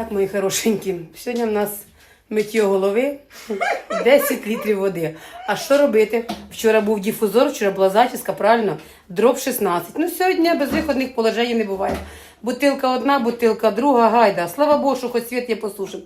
Так, мої хорошенькі, сьогодні в нас миття голови 10 літрів води. А що робити? Вчора був дифузор, вчора була зачіска, правильно? Дроб 16. Ну, сьогодні без виходних положень не буває. Бутилка одна, бутилка друга, гайда. Слава Богу, що хоч світ є посушив.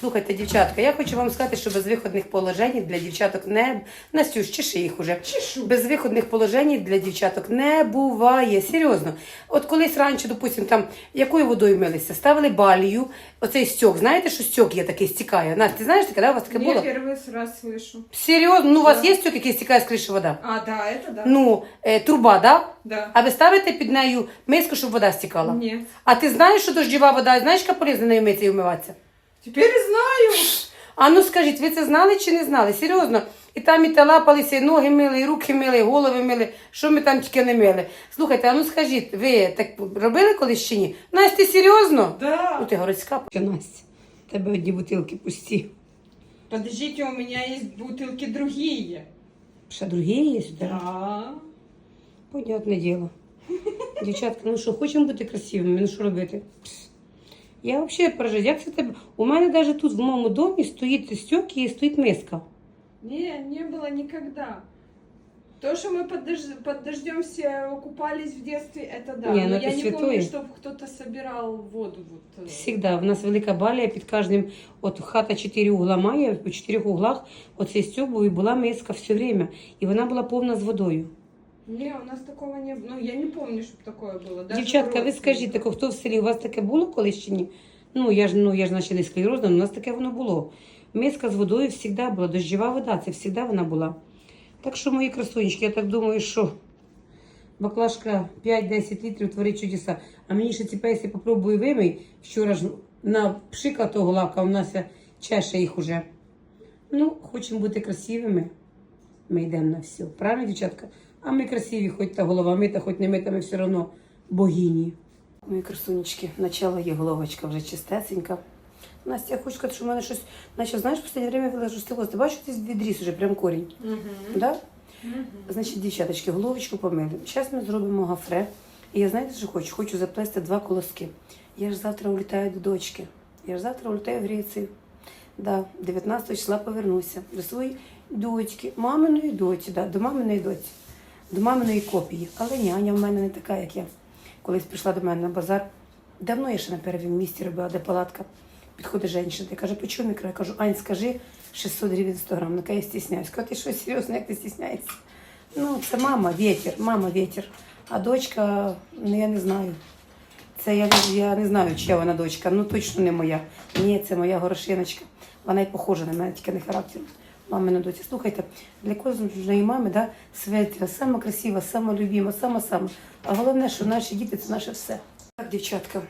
Слухайте, дівчатка, я хочу вам сказати, що безвиходних положень для дівчаток не Настюш, чеши їх уже. Чешу. Безвиходних положень для дівчаток не буває. Серйозно. От колись раніше, допустим, там якою водою милися? Ставили балію, оцей стьок. Знаєте, що стьок є такий стікає? Настя, ти знаєш таке, да? У вас таке Я було? первый раз слышу. Серйозно, ну у вас Да. є стьок, який стікає з криші вода? А, да, это да. Ну, е, труба, да? Да. А ви ставите під нею миску, щоб вода стікала? Нет. А ти знаєш, що дощова вода, знаєш, яка полезна нею митися і вмиватися? Теперь знаю. А ну скажіть, ви це знали чи не знали? Серйозно. І там і та лапалися, і ноги мили, і руки мили, і голови мили. Що ми там тільки не мили? Слухайте, а ну скажіть, ви так робили колись чи ні? Настя, ти серйозно? Ну Да. ти городська. Настя, в тебе одні бутилки пусті. Подождите, у меня есть бутылки другие. Ще другі є? Да. Да. Понятне діло. Дівчатка, ну що, хочемо бути красивими, ну що робити? Пс. Я взагалі поражаю, як це тебе? У мене навіть тут в моєму домі стоїть стьок і стоїть миска. Не, не было никогда. То, что мы под, дож- под дождем все купались в детстве, это да. Не, ну Но это я не святое. помню, чтобы кто-то собирал воду. Вот. э. Всегда. В нас велика балія під кожним, от хата чотири угла має, по чотирьох углах оцей стьок був і була миска все время. І вона була повна з водою. Не, у нас такого не было. Ну, я не помню, чтобы такое было. Даже Дівчатка, ви просто. скажіть, тако, хто в селі, у вас таке було колись чи ні? Ну, я ж, ну, я ж наче не склерозна, але у нас таке воно було. Миска з водою завжди була, дощова вода, це завжди вона була. Так що, мої красунечки, я так думаю, що баклажка 5-10 літрів творить чудеса. А мені ще ці пейси попробую вимий. Вчора ж на пшика того лака у нас чеше їх уже. Ну, хочемо бути красивими. Ми йдемо на все. Правильно, дівчатка? А ми красиві, хоч та голова мита, хоч не мита, ми все одно богині. Мої красунечки, начало є головочка вже чистесенька. Настя, я хочу сказати, що в мене щось, наче, знаєш, в останнє время вилежу. Ти бачиш, ти відріс уже прям корінь. Мгм. Да? Мгм. Значить, дівчаточки, головочку помили. Зараз ми зробимо гафре. І я знаєте, що хочу? Хочу заплести два колоски. Я ж завтра улітаю до дочки. Я ж завтра улітаю в Грецію. Да, 19 числа повернуся до своєї дочки, маминої доці, да, до маминої доці, до маминої копії. Але няня в мене не така, як я. Колись прийшла до мене на базар. Давно я ще на первому місці робила, де палатка. Підходить жінка і каже, по чому ікра? Я кажу, Ань, скажи 600 гривень 100 грам. Ну, я стісняюсь. Кажу, ти що, серйозно, як ти стісняєшся? Ну, це мама, вітер, мама, вітер. А дочка, ну я не знаю. Це я, я не знаю, чия вона дочка. Ну точно не моя. Ні, це моя горошиночка. Вона й похожа на мене, тільки не характером. Мамина доця. Слухайте, для кожної мами, да, Светя, сама красива, сама любима, сама сама. А головне, що наші діти це наше все. Так, дівчатка,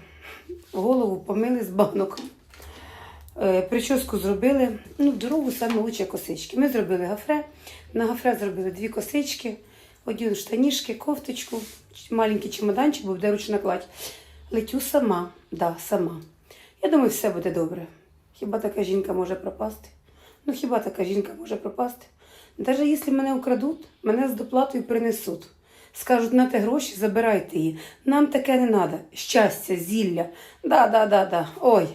голову помили з банок. Е, Прическу зробили, ну, дорогу саме лучше косички. Ми зробили гафре. На гафре зробили дві косички, оділи штанішки, кофточку, маленький чемоданчик, був де ручна кладь. Летю сама, да, сама. Я думаю, все буде добре. Хіба така жінка може пропасти? Ну хіба така жінка може пропасти? Навіть якщо мене украдуть, мене з доплатою принесуть. Скажуть, на те гроші, забирайте її. Нам таке не треба. Щастя, зілля. Да, да, да, да. Ой.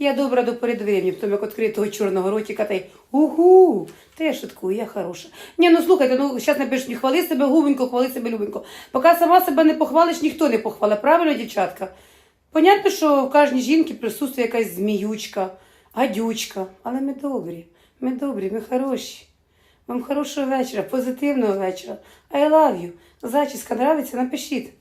Я добра до до времени, потім як відкрию того чорного ротика та й угу. Та я шуткую, я хороша. Ні, ну слухайте, ну зараз не хвали себе губенько, хвали себе любенько. Поки сама себе не похвалиш, ніхто не похвалить, правильно, дівчатка? Понятно, що в кожній жінці присутствує якась зміючка, гадючка, але ми добрі, ми добрі, ми хороші. Вам хорошого вечора, позитивного вечора. I love you. Зачіска нравиться, напишіть.